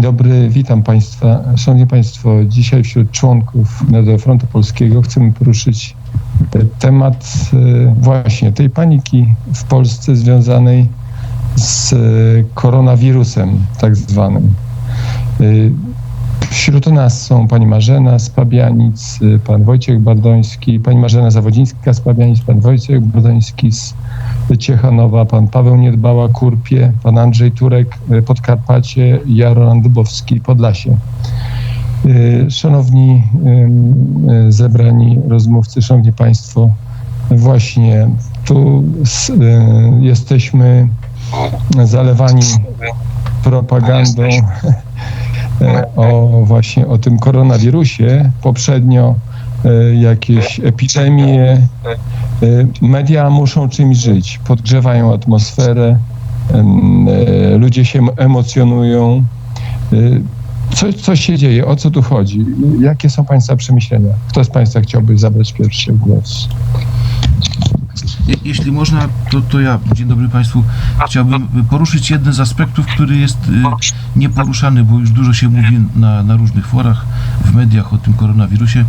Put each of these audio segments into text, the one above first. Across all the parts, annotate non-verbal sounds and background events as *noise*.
Dzień dobry, witam Państwa. Szanowni Państwo, dzisiaj wśród członków Narodowego Frontu Polskiego chcemy poruszyć e, temat e, właśnie tej paniki w Polsce związanej z e, koronawirusem tak zwanym. Wśród nas są pani Marzena z Pabianic, e, pan Wojciech Bardoński, pani Marzena Zawodzińska z Pabianic, pan Wojciech Bardoński z Ciechanowa, pan Paweł Niedbała, Kurpie, pan Andrzej Turek, e, Podkarpacie, Jaron Dubowski, Podlasie. E, Szanowni zebrani rozmówcy, szanowni państwo, właśnie tu jesteśmy zalewani propagandą *laughs* o właśnie o tym koronawirusie. Poprzednio e, jakieś epidemie. E, Media muszą czymś żyć, podgrzewają atmosferę, e, ludzie się emocjonują. Co, co się dzieje? O co tu chodzi? Jakie są Państwa przemyślenia? Kto z Państwa chciałby zabrać pierwszy głos? Je- Jeśli można, to, to ja, dzień dobry Państwu, chciałbym poruszyć jeden z aspektów, który jest y, nieporuszany, bo już dużo się mówi na, na różnych forach, w mediach o tym koronawirusie,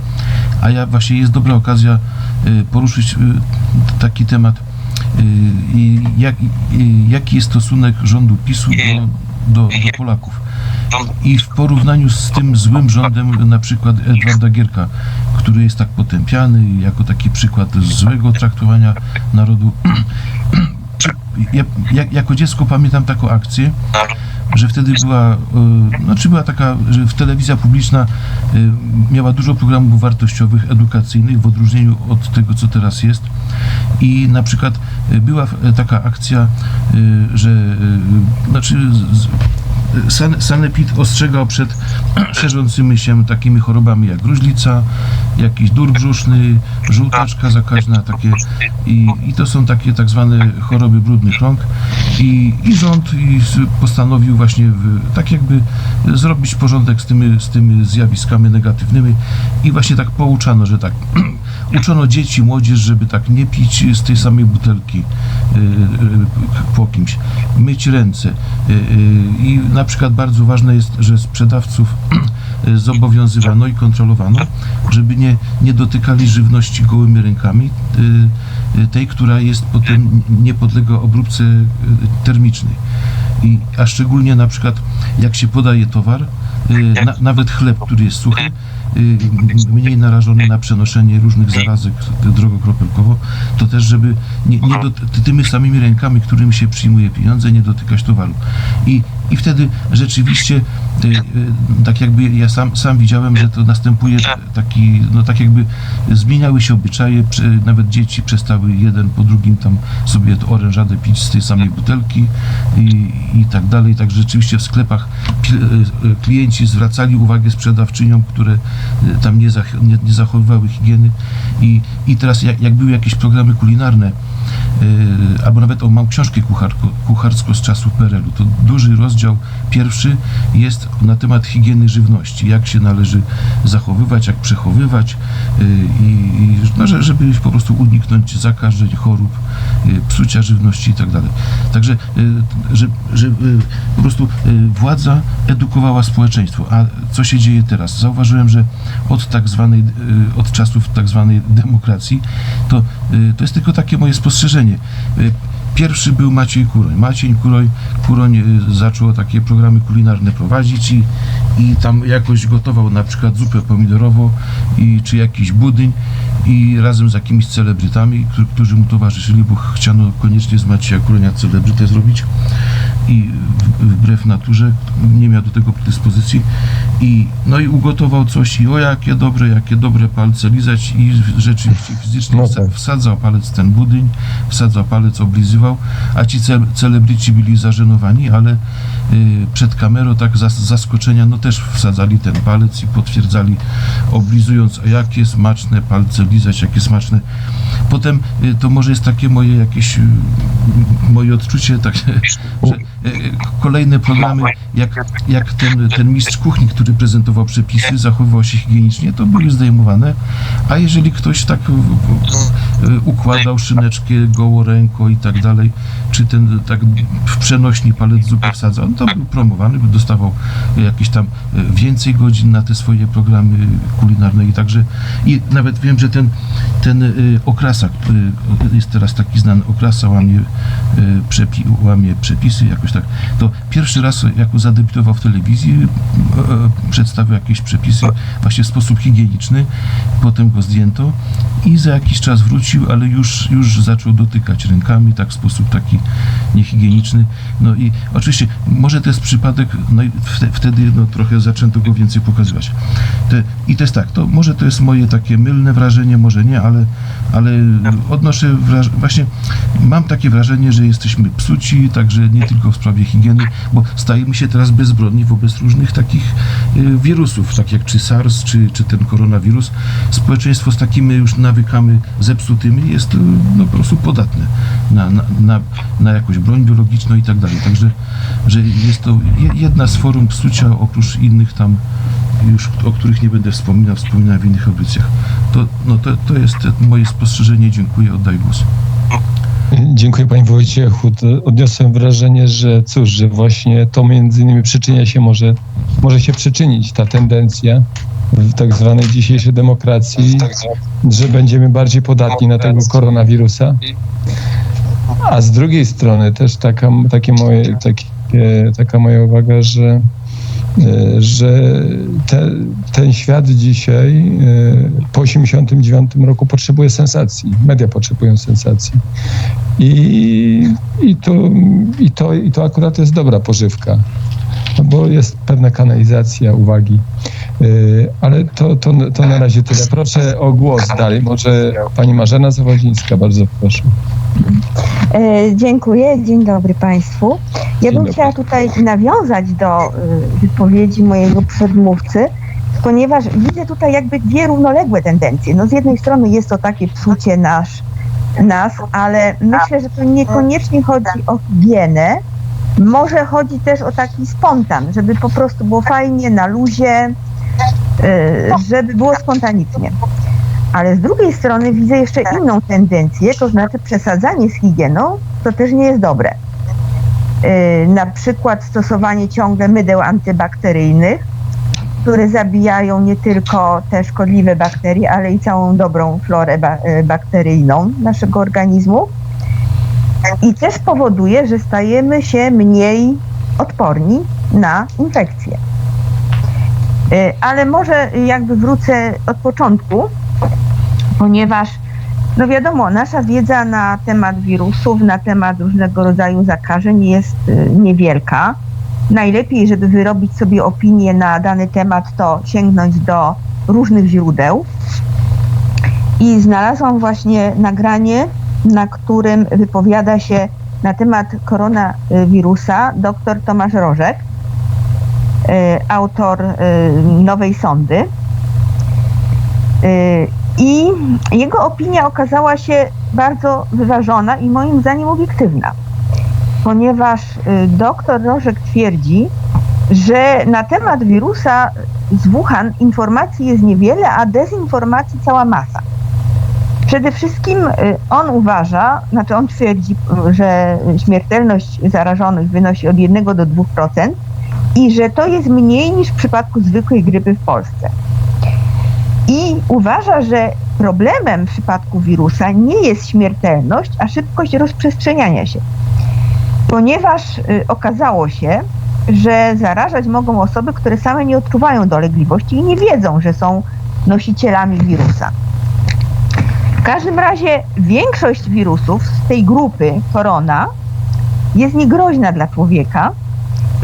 a ja właśnie jest dobra okazja y, poruszyć y, taki temat, i jak, jaki jest stosunek rządu PiSu do, do, do Polaków. I w porównaniu z tym złym rządem, na przykład Edwarda Gierka, który jest tak potępiany jako taki przykład złego traktowania narodu. *clears throat* Ja, ja, jako dziecko pamiętam taką akcję, że wtedy była, y, znaczy była taka, że telewizja publiczna y, miała dużo programów wartościowych, edukacyjnych w odróżnieniu od tego, co teraz jest. I na przykład y, była taka akcja, że znaczy San, Sanepid ostrzegał przed *clears throat* szerzącymi się takimi chorobami jak gruźlica, jakiś dur brzuszny, żółtaczka zakaźna, takie i, i to są takie tak zwane choroby brudnych rąk. I, i rząd i postanowił właśnie w, tak jakby zrobić porządek z tymi, z tymi zjawiskami negatywnymi. I właśnie tak pouczano, że tak *clears throat* uczono dzieci, młodzież, żeby tak nie pić z tej samej butelki y, y, po kimś, myć ręce y, y, i na przykład bardzo ważne jest, że sprzedawców y, *clears throat* zobowiązywano i kontrolowano, żeby nie, nie dotykali żywności gołymi rękami, y, y, tej, która jest potem nie podlega obróbce termicznej. I, a szczególnie na przykład jak się podaje towar, na, nawet chleb, który jest suchy, mniej narażony na przenoszenie różnych zarazek drogokropelkowo, to też, żeby nie, nie tymi samymi rękami, którymi się przyjmuje pieniądze, nie dotykać towaru. I, i wtedy rzeczywiście, y, y, tak jakby ja sam, sam widziałem, że to następuje taki, no tak jakby zmieniały się obyczaje, nawet dzieci przestały jeden po drugim tam sobie to orężadę pić z tej samej butelki i, i tak dalej. Tak rzeczywiście w sklepach y, klienci zwracali uwagę sprzedawczyniom, które tam nie, zach- nie, nie zachowywały higieny i, i teraz jak, jak były jakieś programy kulinarne, albo nawet o, mam książkę kucharko, kucharsko z czasów PRL-u, to duży rozdział pierwszy jest na temat higieny żywności, jak się należy zachowywać, jak przechowywać y, i, no, że- żeby po prostu uniknąć zakażeń, chorób, y, psucia żywności i tak dalej. Także, że, po prostu władza edukowała społeczeństwo. A co się dzieje teraz? Zauważyłem, że od tak zwanej, od czasów tak zwanej demokracji, to, to jest tylko takie moje spostrzeżenie. Y, Pierwszy był Maciej Kuroń. Maciej Kuroń, Kuroń y, zaczął takie programy kulinarne prowadzić i, i tam jakoś gotował na przykład zupę pomidorową i, czy jakiś budyń i razem z jakimiś celebrytami, którzy, mu towarzyszyli, bo chciano koniecznie z Macieja Kuronia celebrytę zrobić i wbrew naturze nie miał do tego predyspozycji i no i ugotował coś i o jakie dobre, jakie dobre palce lizać i rzeczywiście fizycznie No tak. wsadzał palec ten budyń, wsadzał palec, oblizywał, a ci ce- celebryci byli zażenowani, ale y, przed kamerą tak zas- zaskoczenia no też wsadzali ten palec i potwierdzali oblizując, a jakie smaczne palce lizać, jakie smaczne Potem y, to może jest takie moje jakieś y, moje odczucie, tak, że y, kolejne programy, jak, jak ten, ten mistrz kuchni, który prezentował przepisy, zachowywał się higienicznie, to były zdejmowane, a jeżeli ktoś tak układał szyneczkę goło ręką i tak dalej, czy ten tak w przenośni palec zupy wsadzał, to był promowany, dostawał jakieś tam y, więcej godzin na te swoje programy kulinarne i także i nawet wiem, że ten, ten y, okrasa, który jest teraz taki znany, okrasa łamie, przepi, łamie przepisy jakoś tak, to pierwszy raz jako zadebiutował w telewizji, przedstawił jakieś przepisy właśnie w sposób higieniczny, potem go zdjęto i za jakiś czas wrócił, ale już, już zaczął dotykać rękami, tak w sposób taki niehigieniczny. No i oczywiście może to jest przypadek, no i wte- wtedy no, trochę zaczęto go więcej pokazywać. Te, I to jest tak, to może to jest moje takie mylne wrażenie, może nie, ale, ale odnoszę wraż- właśnie mam takie wrażenie, że jesteśmy psuci, także nie tylko w sprawie higieny, bo stajemy się teraz bezbronni wobec różnych takich wirusów, tak jak czy SARS, czy, czy ten koronawirus. Społeczeństwo z takimi już nawykami zepsutymi jest y, no, po prostu podatne na, na, na, na jakąś broń biologiczną i tak dalej. Także że jest to je- jedna z form psucia oprócz innych tam już, o których nie będę wspominał, wspominałem w innych audycjach. To, no, to, to jest moje spostrzeżenie. Dziękuję. Oddaję głos. Dziękuję Panie Wojciechu. Odniosłem wrażenie, że cóż, że właśnie to między innymi przyczynia się może, może się przyczynić ta tendencja w tak zwanej dzisiejszej demokracji, że będziemy bardziej podatni na tego koronawirusa. A z drugiej strony też taka, takie moje, takie, taka moja uwaga, że że te, ten świat dzisiaj e, po 89 roku potrzebuje sensacji. Media potrzebują sensacji. I, i, to, i, to, I to akurat jest dobra pożywka, no bo jest pewna kanalizacja uwagi. Yy, Ale to, to, to na razie tyle. Proszę o głos dalej. Może pani Marzena Zawodzińska, bardzo proszę. E, Dziękuję, dzień dobry Państwu. Ja bym chciała tutaj nawiązać do e, wypowiedzi mojego przedmówcy, ponieważ widzę tutaj jakby dwie równoległe tendencje. No z jednej strony jest to takie psucie nasz, nas, ale myślę, że to niekoniecznie chodzi o higienę, może chodzi też o taki spontan, żeby po prostu było fajnie, na luzie, e, żeby było spontanicznie. Ale z drugiej strony widzę jeszcze inną tendencję, to znaczy przesadzanie z higieną, to też nie jest dobre. Yy, na przykład stosowanie ciągle mydeł antybakteryjnych, które zabijają nie tylko te szkodliwe bakterie, ale i całą dobrą florę yy, bakteryjną naszego organizmu. I też powoduje, że stajemy się mniej odporni na infekcje. Yy, Ale może jakby wrócę od początku, ponieważ no wiadomo, nasza wiedza na temat wirusów, na temat różnego rodzaju zakażeń jest y, niewielka. Najlepiej, żeby wyrobić sobie opinię na dany temat, to sięgnąć do różnych źródeł. I znalazłam właśnie nagranie, na którym wypowiada się na temat koronawirusa dr Tomasz Rożek, y, autor y, Nowej Sądy. Y, I jego opinia okazała się bardzo wyważona i moim zdaniem obiektywna, ponieważ dr Rożek twierdzi, że na temat wirusa z Wuhan informacji jest niewiele, a dezinformacji cała masa. Przede wszystkim y, on uważa, znaczy on twierdzi, że śmiertelność zarażonych wynosi od 1 do 2% i że to jest mniej niż w przypadku zwykłej grypy w Polsce. I uważa, że problemem w przypadku wirusa nie jest śmiertelność, a szybkość rozprzestrzeniania się. Ponieważ y, okazało się, że zarażać mogą osoby, które same nie odczuwają dolegliwości i nie wiedzą, że są nosicielami wirusa. W każdym razie większość wirusów z tej grupy korona jest niegroźna dla człowieka,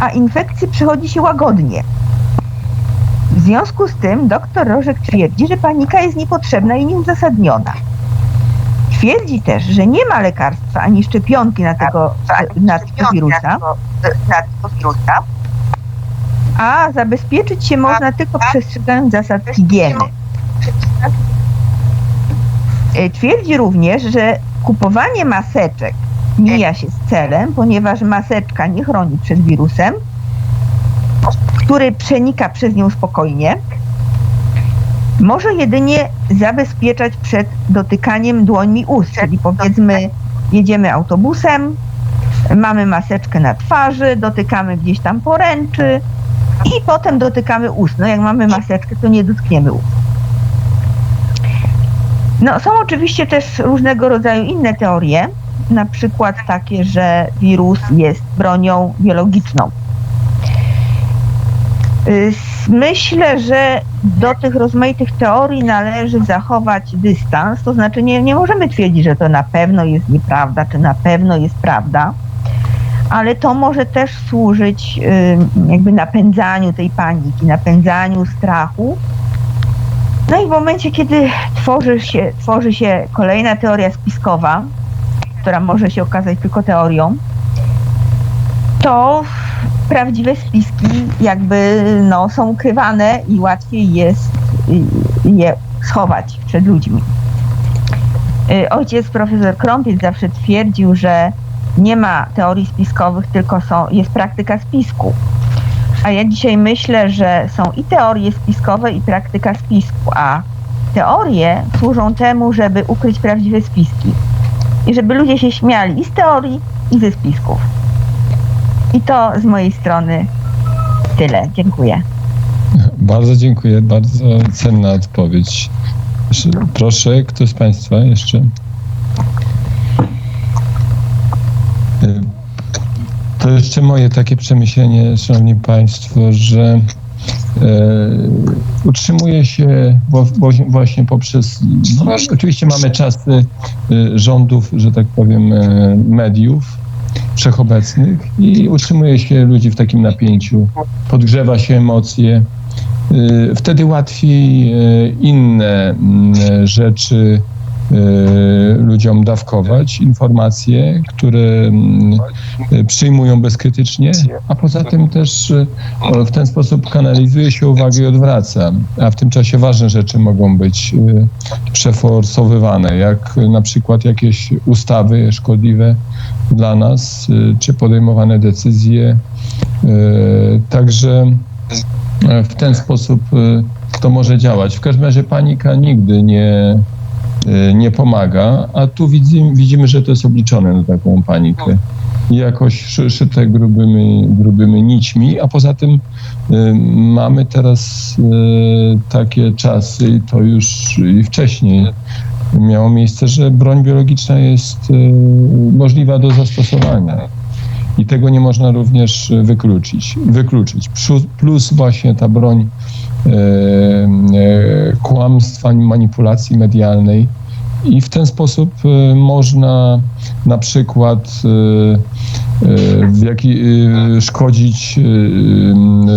a infekcje przychodzi się łagodnie. W związku z tym dr Rożek twierdzi, że panika jest niepotrzebna i nieuzasadniona. Twierdzi też, że nie ma lekarstwa ani szczepionki na tego, na tego wirusa, a zabezpieczyć się można tylko przestrzegając zasad higieny. E, Twierdzi również, że kupowanie maseczek mija się z celem, ponieważ maseczka nie chroni przed wirusem, który przenika przez nią spokojnie. Może jedynie zabezpieczać przed dotykaniem dłońmi ust, czyli powiedzmy jedziemy autobusem, mamy maseczkę na twarzy, dotykamy gdzieś tam poręczy i potem dotykamy ust. No jak mamy maseczkę, to nie dotkniemy ust. No, są oczywiście też różnego rodzaju inne teorie, na przykład takie, że wirus jest bronią biologiczną. Y, Myślę, że do tych rozmaitych teorii należy zachować dystans, to znaczy nie, nie możemy twierdzić, że to na pewno jest nieprawda, czy na pewno jest prawda, ale to może też służyć jakby napędzaniu tej paniki, napędzaniu strachu. No i w momencie, kiedy tworzy się, tworzy się kolejna teoria spiskowa, która może się okazać tylko teorią, to prawdziwe spiski jakby no, są ukrywane i łatwiej jest y, je schować przed ludźmi. Y, Ojciec profesor Krąpiec zawsze twierdził, że nie ma teorii spiskowych, tylko są, jest praktyka spisku. A ja dzisiaj myślę, że są i teorie spiskowe, i praktyka spisku, a teorie służą temu, żeby ukryć prawdziwe spiski. I żeby ludzie się śmiali i z teorii, i ze spisków. I to z mojej strony tyle. Dziękuję. Bardzo dziękuję, bardzo cenna odpowiedź. Proszę- kto z Państwa jeszcze? To jeszcze moje takie przemyślenie, Szanowni Państwo, że e, utrzymuje się właśnie poprzez. No, oczywiście mamy czasy y, rządów, że tak powiem, e, mediów wszechobecnych i utrzymuje się ludzi w takim napięciu, podgrzewa się emocje. Wtedy łatwiej inne rzeczy ludziom dawkować, informacje, które mm, y, przyjmują bezkrytycznie, a poza tym też y, w ten sposób kanalizuje się uwagę i odwraca, a w tym czasie ważne rzeczy mogą być y, przeforsowywane, jak y, na przykład jakieś ustawy szkodliwe dla nas, y, czy podejmowane decyzje. Y, Także w ten sposób y, to może działać. W każdym razie panika nigdy nie, y, nie pomaga, a tu widzimy, widzimy, że to jest obliczone na taką panikę. I jakoś szy- szyte grubymi, grubymi nićmi, a poza tym y, mamy teraz y, takie czasy, i to już i wcześniej miało miejsce, że broń biologiczna jest y, możliwa do zastosowania. I tego nie można również wykluczyć. wykluczyć. Plus, właśnie ta broń kłamstwa, manipulacji medialnej. I w ten sposób e, można na przykład e, e, w jaki, e, szkodzić, e,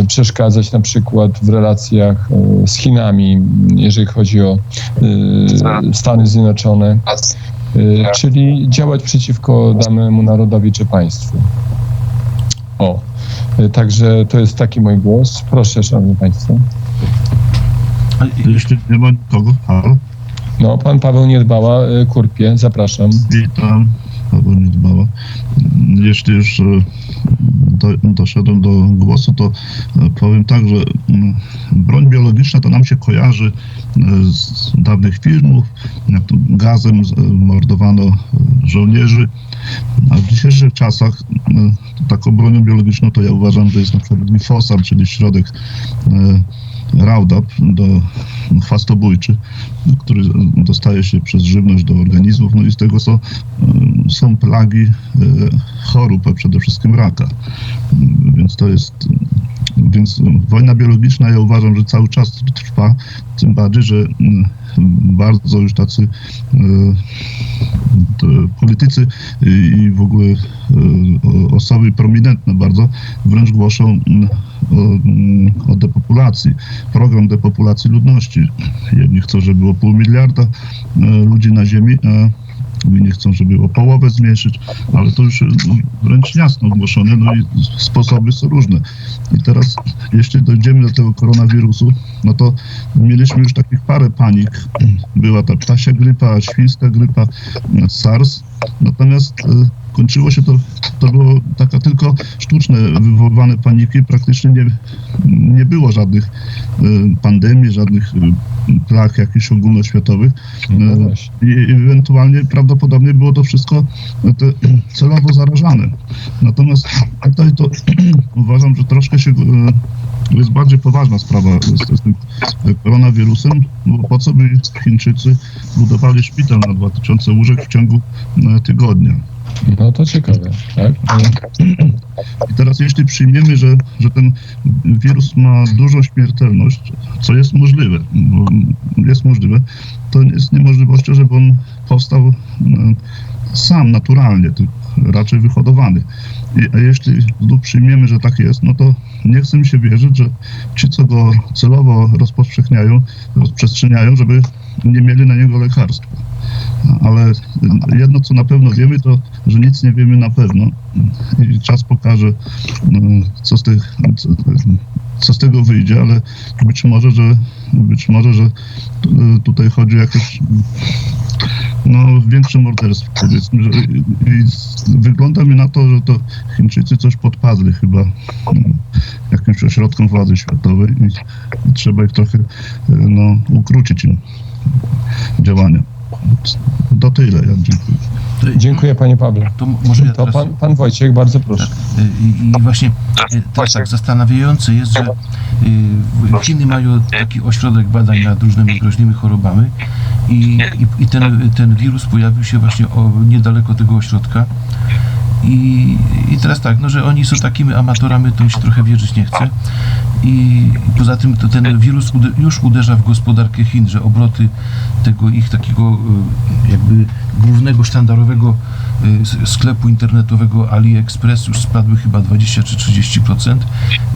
e, przeszkadzać na przykład w relacjach e, z Chinami, jeżeli chodzi o e, Stany Zjednoczone. Czyli działać przeciwko danemu narodowi czy państwu. O, także to jest taki mój głos. Proszę, szanowni państwo. Jeśli nie ma nikogo, halo, No, pan Paweł Niedbała, y, Kurpie, zapraszam. witam, albo nie dbała. Jeśli już e, do, doszedłem do głosu, to e, powiem tak, że mm, broń biologiczna to nam się kojarzy z dawnych filmów, jak gazem mordowano żołnierzy. A w dzisiejszych czasach taką bronią biologiczną to ja uważam, że jest na przykład glifosat, czyli środek Roundup do chwastobójczy, który dostaje się przez żywność do organizmów, no i z tego są, y, są plagi y, chorób, a przede wszystkim raka. Więc to jest, więc wojna biologiczna ja uważam, że cały czas trwa, tym bardziej, że y, bardzo już tacy politycy i w ogóle osoby prominentne bardzo wręcz głoszą o, depopulacji, program depopulacji ludności. Jedni chcą, żeby było pół miliarda e, ludzi na Ziemi, inni chcą, żeby o połowę zmniejszyć, ale to już no, wręcz jasno ogłoszone, no i sposoby są różne. I teraz, jeśli dojdziemy do tego koronawirusu, no to mieliśmy już takich parę panik. Była ta ptasia grypa, świńska grypa, SARS. Natomiast e, kończyło się to, to było taka tylko sztuczne wywoływane paniki. Praktycznie nie, nie było żadnych e, pandemii, żadnych e, plag jakichś ogólnoświatowych. No E, i ewentualnie prawdopodobnie było to wszystko celowo zarażane. Natomiast tutaj to *clears throat* uważam, że troszkę się jest bardziej poważna sprawa z, tym koronawirusem, bo po co by Chińczycy budowali szpital na 2000 łóżek w ciągu tygodnia. No to ciekawe, tak? I teraz jeśli przyjmiemy, że, że ten wirus ma dużą śmiertelność, co jest możliwe, jest możliwe, to jest niemożliwością, żeby on powstał e, sam, naturalnie, raczej wyhodowany. I, a jeśli znów przyjmiemy, że tak jest, no to nie chcę mi się wierzyć, że ci, co go celowo rozpowszechniają, rozprzestrzeniają, żeby nie mieli na niego lekarstwa. Ale jedno, co na pewno wiemy, to, że nic nie wiemy na pewno. I czas pokaże, no, co z, tych, co, z tego wyjdzie, ale być może, że być może, że tu- tutaj chodzi o jakieś no, większe morderstwo, powiedzmy. I, wygląda mi na to, że to Chińczycy coś podpadli chyba mm, jakimś ośrodkom władzy światowej i, i trzeba ich trochę no, ukrócić im działania. Do tyle, ja dziękuję. To, Dziękuję panie Pawle. To może ja To teraz... pan, pan Wojciech, bardzo proszę. Tak, I, i właśnie y, też tak zastanawiające jest, że Chiny mają taki ośrodek badań nad różnymi groźnymi chorobami i, i, i ten, ten wirus pojawił się właśnie o, niedaleko tego ośrodka. I, I teraz tak, no, że oni są takimi amatorami, to mi się trochę wierzyć nie chce. I, poza tym to ten wirus ude, już uderza w gospodarkę Chin, że obroty tego ich takiego y, jakby głównego sztandarowego y, sklepu internetowego AliExpress już spadły chyba 20 czy 30%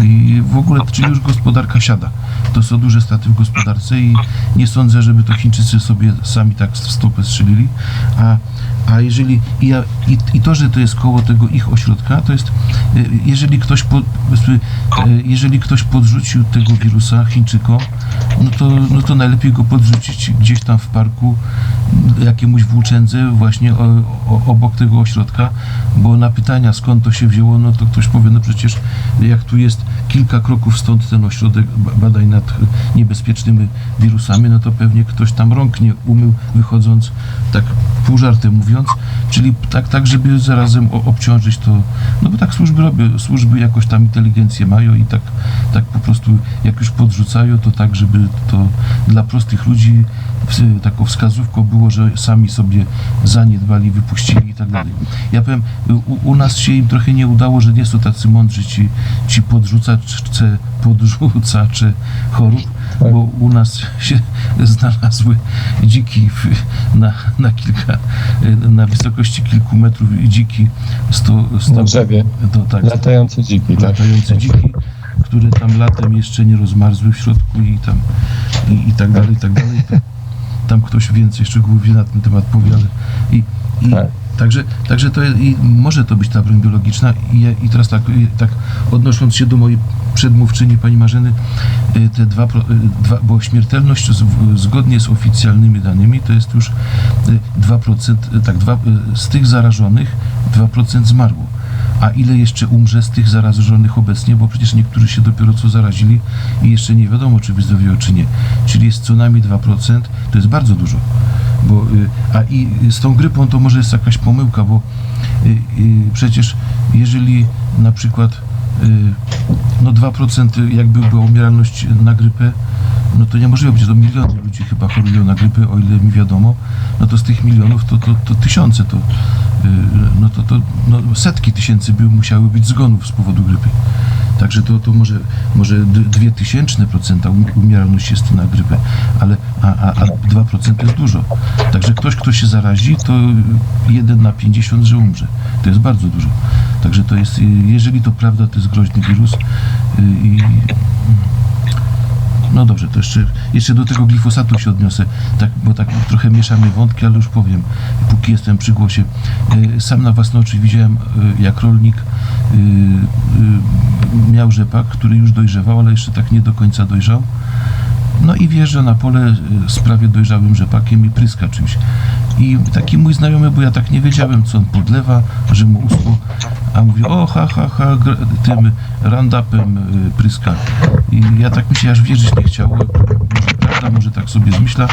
i w ogóle, czyli już gospodarka siada. To są duże straty w gospodarce i nie sądzę, żeby to Chińczycy sobie sami tak w stopę strzelili, a a jeżeli i, ja, i, i to, że to jest koło tego ich ośrodka, to jest, y, jeżeli ktoś, po, powiedzmy, y, jeżeli ktoś podrzucił tego wirusa Chińczykom, no to, no to najlepiej go podrzucić gdzieś tam w parku jakiemuś włóczędze właśnie o, o, obok tego ośrodka, bo na pytania skąd to się wzięło, no to ktoś powie, no przecież jak tu jest kilka kroków stąd ten ośrodek ba- badań nad niebezpiecznymi wirusami, no to pewnie ktoś tam rąk nie umył wychodząc, tak pół żartem mówiąc, czyli tak, tak żeby zarazem obciążyć to, no bo tak służby robią, służby jakoś tam inteligencję mają i tak, tak po prostu jak już podrzucają, to tak, żeby to dla prostych ludzi taką wskazówką było, że sami sobie zaniedbali, wypuścili i tak dalej. Ja powiem, u, u nas się im trochę nie udało, że nie są tacy mądrzy ci, ci podrzucacze, podrzucacze chorób, Tak. bo u nas się *laughs* znalazły dziki w, na, na kilka, na wysokości kilku metrów dziki sto, sto, Na drzewie. to, tak, Latające dziki, tak? latające dziki, które tam latem jeszcze nie rozmarzły w środku i tam i, i tak dalej, i tak dalej. Tam ktoś więcej szczegółów wie na ten temat powie, ale i, i Tak. także, także to jest, i może to być ta broń biologiczna i, i teraz tak, i tak odnosząc się do mojej przedmówczyni pani Marzeny, y, te dwa, y, dwa bo śmiertelność z, zgodnie z oficjalnymi danymi to jest już y, 2%, y, tak, dwa, z tych zarażonych 2% zmarło. A ile jeszcze umrze z tych zarażonych obecnie, bo przecież niektórzy się dopiero co zarazili i jeszcze nie wiadomo, czy wyzdrowieją, czy nie. Czyli jest co najmniej 2%, to jest bardzo dużo. Bo, y, a i z tą grypą to może jest jakaś pomyłka, bo y, y, przecież jeżeli na przykład no 2% jakby była umieralność na grypę, no to niemożliwe, będzie to miliony ludzi chyba chorują na grypę, o ile mi wiadomo, no to z tych milionów to, to, to tysiące to, y, no to, to no setki tysięcy by musiały być zgonów z powodu grypy. Także to, to może, może d- dwie tysięczne procenta um- umieralność jest na grypę, ale a, a, a 2% to jest dużo. Także ktoś, kto się zarazi, to 1 na 50, że umrze. To jest bardzo dużo. Także to jest, jeżeli to prawda, to jest groźny wirus y, i no dobrze, to jeszcze, jeszcze do tego glifosatu się odniosę, tak, bo tak trochę mieszamy wątki, ale już powiem, póki jestem przy głosie. Y, Sam na własne oczy widziałem, y, jak rolnik y, miał rzepak, który już dojrzewał, ale jeszcze tak nie do końca dojrzał. No i wjeżdża na pole z prawie dojrzałym rzepakiem i pryska czymś. I taki mój znajomy, bo ja tak nie wiedziałem, co on podlewa, że mu uschło, a mówi, o ha, ha, ha, tym randapem y, pryska. I ja tak mi się aż wierzyć nie chciało. Może prawda, może tak sobie zmyśla.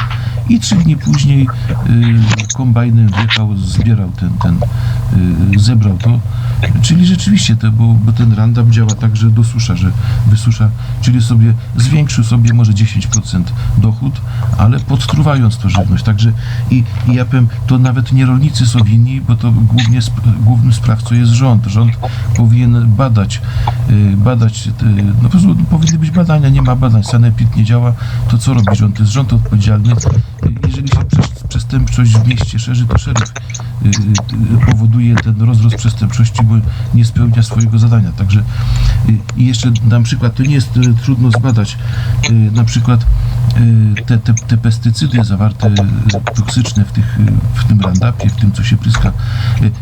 I trzy dni później y, kombajnem wjechał, zbierał ten, ten y, zebrał to. Czyli rzeczywiście to, bo, bo ten randap działa tak, że dosusza, że wysusza, czyli sobie zwiększył sobie może 10% dochód, ale podtruwając to żywność. Także i, i ja powiem, to nawet nie rolnicy są winni, bo to głównie głównym sprawcą jest rząd. Rząd powinien badać, y, badać, no po prostu powinny być badania, nie ma badań, sanepid nie działa, to co robi rząd? Jest rząd odpowiedzialny. Jeżeli się przes- przestępczość w mieście szerzy, to szeryf y, y, powoduje ten rozrost przestępczości, bo nie spełnia swojego zadania. Także y, i jeszcze dam przykład, to nie jest trudno zbadać. Na przykład te, te, te pestycydy zawarte toksyczne w, tych, w tym randapie, w tym co się pryska.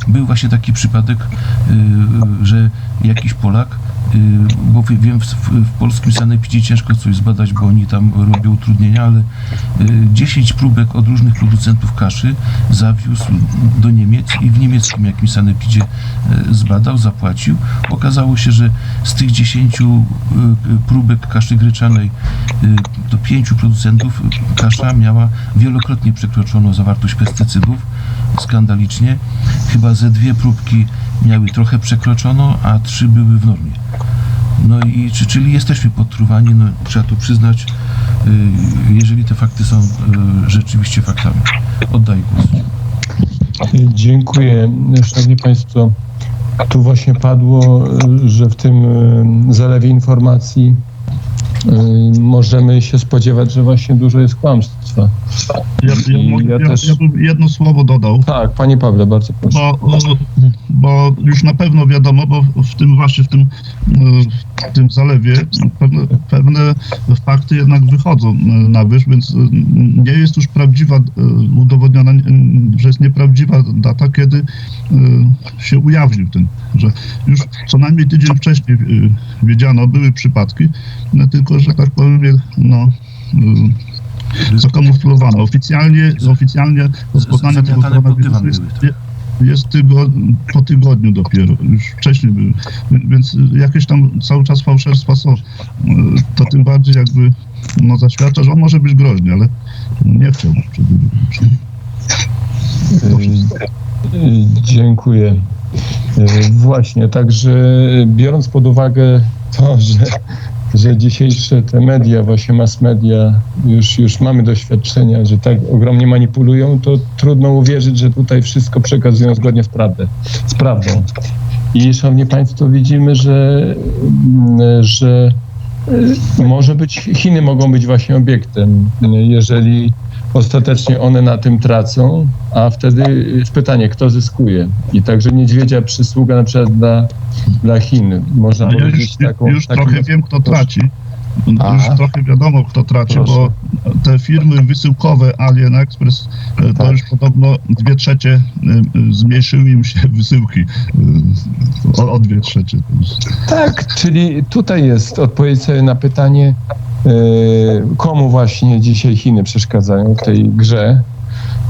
Był właśnie taki przypadek, że jakiś Polak bo wie- wiem, w, w polskim sanepidzie ciężko coś zbadać, bo oni tam robią utrudnienia, ale y, 10 próbek od różnych producentów kaszy zawiózł do Niemiec i w niemieckim jakimś sanepidzie y, zbadał, zapłacił. Okazało się, że z tych 10 y, y, próbek kaszy gryczanej y, do 5 producentów kasza miała wielokrotnie przekroczoną zawartość pestycydów, skandalicznie. Chyba ze dwie próbki miały trochę przekroczono, a trzy były w normie. No i czy, czyli jesteśmy podtruwani, no trzeba to przyznać, y, jeżeli te fakty są y, rzeczywiście faktami. Oddaję głos. Dziękuję. Szanowni Państwo, tu właśnie padło, że w tym y, zalewie informacji y, możemy się spodziewać, że właśnie dużo jest kłamstwa. Ja, ja, ja ja, też- ja bym jedno słowo dodał. Tak, Panie Pawle, bardzo proszę. Bo, bo już na pewno wiadomo, bo w tym właśnie w tym, e, w tym zalewie pewne, pewne fakty jednak wychodzą e, na wierzch, więc e, nie jest już prawdziwa, e, udowodniona, e, że jest nieprawdziwa data, kiedy e, się ujawnił ten, że już co najmniej tydzień wcześniej e, wiedziano, były przypadki, no tylko, że tak powiem, no zakamuflowane. Oficjalnie, oficjalnie rozpoznanie tego koronawirusa jest, były jest po tygodniu dopiero, już wcześniej były, więc jakieś tam cały czas fałszerstwa są. To tym bardziej jakby no, zaświadcza, że on może być groźny, ale nie chciałbym, żeby był groźny. To wszystko. Y, Dziękuję. Y, Właśnie, także biorąc pod uwagę to, że, że dzisiejsze te media, właśnie mass media, już, już mamy doświadczenia, że tak ogromnie manipulują, to trudno uwierzyć, że tutaj wszystko przekazują zgodnie z, prawdę, z prawdą. I szanowni Państwo, widzimy, że, mm, że y, może być, Chiny mogą być właśnie obiektem, jeżeli ostatecznie one na tym tracą, a wtedy jest pytanie, kto zyskuje. I także niedźwiedzia przysługa na przykład dla, dla Chin. Można A ja już, taką... już trochę wiem, kto traci. Już trochę wiadomo, kto traci, Proszę. bo te firmy wysyłkowe Alien Express, e, to Tak. już podobno dwie trzecie e, zmniejszyły im się *laughs* wysyłki. e, O, o dwie trzecie. Tak, czyli tutaj jest odpowiedź sobie na pytanie, komu właśnie dzisiaj Chiny przeszkadzają w tej grze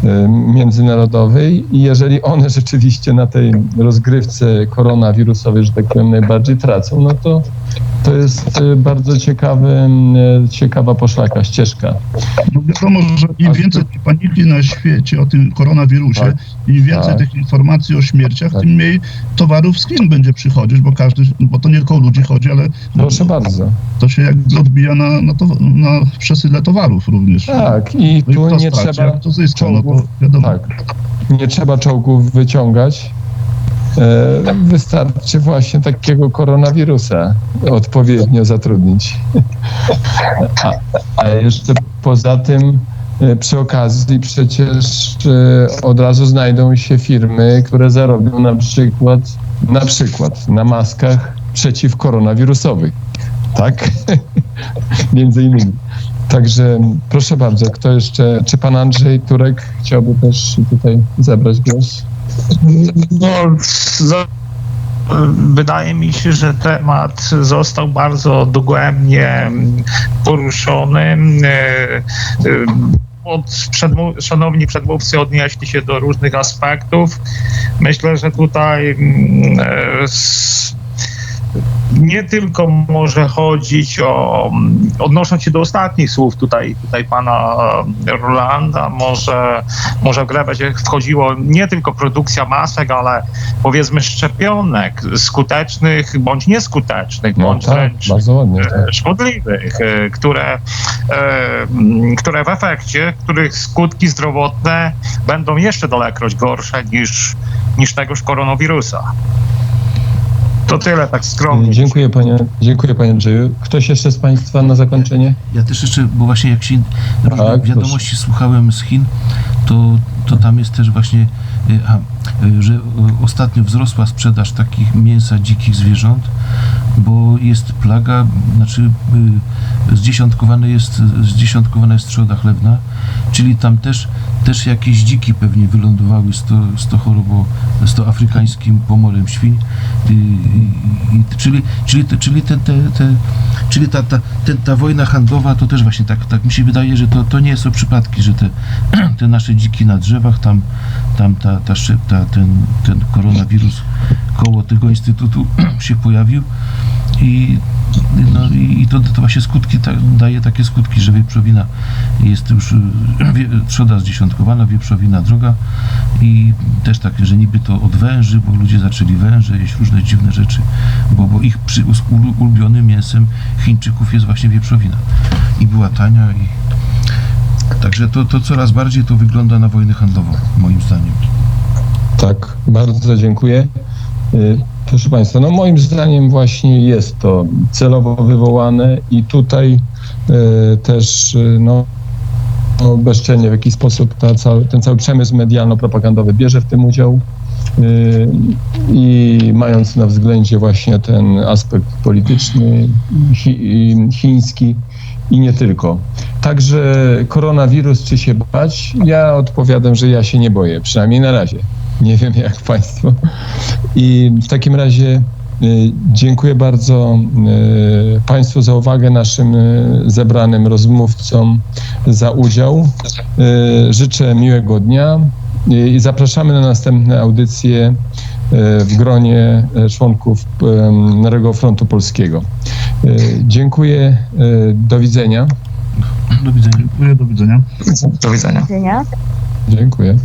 e, międzynarodowej? I jeżeli one rzeczywiście na tej rozgrywce koronawirusowej, że tak powiem, najbardziej tracą, no to to jest e, bardzo ciekawy, e, ciekawa poszlaka, ścieżka. No wiadomo, że im więcej to- paniki na świecie o tym koronawirusie, Tak. im więcej Tak. tych informacji o śmierciach, Tak. tym mniej towarów z Chin będzie przychodzić, bo każdy, bo to nie tylko o ludzi chodzi, ale Proszę bardzo. to się jakby odbija na, na, to, na przesyle towarów również. Tak, i No i tu kto nie straci, trzeba... a kto zyska, no to czołgów. wiadomo. Tak. Nie trzeba czołgów wyciągać. E, Wystarczy właśnie takiego koronawirusa odpowiednio zatrudnić. *laughs* A, a jeszcze poza tym e, przy okazji przecież e, od razu znajdą się firmy, które zarobią na przykład na przykład na maskach przeciwkoronawirusowych. Tak? *laughs* między innymi. Także proszę bardzo, kto jeszcze, czy pan Andrzej Turek chciałby też tutaj zabrać głos? No, za- wydaje mi się, że temat został bardzo dogłębnie poruszony. E, e, Od przedmu- szanowni przedmówcy odnieśli się do różnych aspektów. Myślę, że tutaj mm, e, nie tylko może chodzić o, odnosząc się do ostatnich słów tutaj, tutaj pana e, Rolanda, może, może w grę będzie wchodziło nie tylko produkcja masek, ale powiedzmy szczepionek skutecznych bądź nieskutecznych, No bądź tak, wręcz ładnie. Tak. e, szkodliwych, e, które, które w efekcie, których skutki zdrowotne będą jeszcze dalekroć gorsze niż, niż tegoż koronawirusa. To tyle tak skromnie. Dziękuję panie, dziękuję panie Andrzeju. Ktoś jeszcze z państwa na zakończenie? Ja też jeszcze, bo właśnie jak się różne Tak, wiadomości słuchałem z Chin, to, to tam jest też właśnie, y, a, że y, ostatnio wzrosła sprzedaż takich mięsa dzikich zwierząt, bo jest plaga, znaczy y, zdziesiątkowane jest, zdziesiątkowana jest trzoda chlewna, czyli tam też, też jakieś dziki pewnie wylądowały z to, z to chorobą, z to afrykańskim pomorem świń, czyli, czyli, czyli te, Czyli ta, ta, ten, ta wojna handlowa to też właśnie tak, tak mi się wydaje, że to, to nie są przypadki, że te, *clears throat* te nasze dziki na drzewach, tam, tam ta, ta, szczy- ta, ten, ten koronawirus koło tego instytutu *clears throat* się pojawił i, no, i, to, to właśnie skutki ta, daje takie skutki, że wieprzowina jest już *clears throat* wie, trzoda zdziesiątkowana, wieprzowina droga i też takie, że niby to od węży, bo ludzie zaczęli węże jeść różne dziwne rzeczy, bo, bo ich przy, ulu- ulubionym mięsem Chińczyków jest właśnie wieprzowina i była tania i także to, to coraz bardziej to wygląda na wojnę handlową, moim zdaniem. Tak, bardzo dziękuję. Y, Proszę Państwa, no moim zdaniem właśnie jest to celowo wywołane i tutaj y, też y, no, bezczelnie w jakiś sposób ta, ten cały przemysł medialno-propagandowy bierze w tym udział i mając na względzie właśnie ten aspekt polityczny, chi, chiński i nie tylko. Także koronawirus, czy się bać? Ja odpowiadam, że ja się nie boję, przynajmniej na razie. *laughs* Nie wiem jak Państwo. I w takim razie y, dziękuję bardzo y, Państwu za uwagę, naszym y, zebranym rozmówcom za udział. Życzę miłego dnia i zapraszamy na następne audycje w gronie członków Narodowego Frontu Polskiego. Dziękuję, do widzenia. Do widzenia. Dziękuję, do widzenia. Do widzenia. Do widzenia. Dziękuję.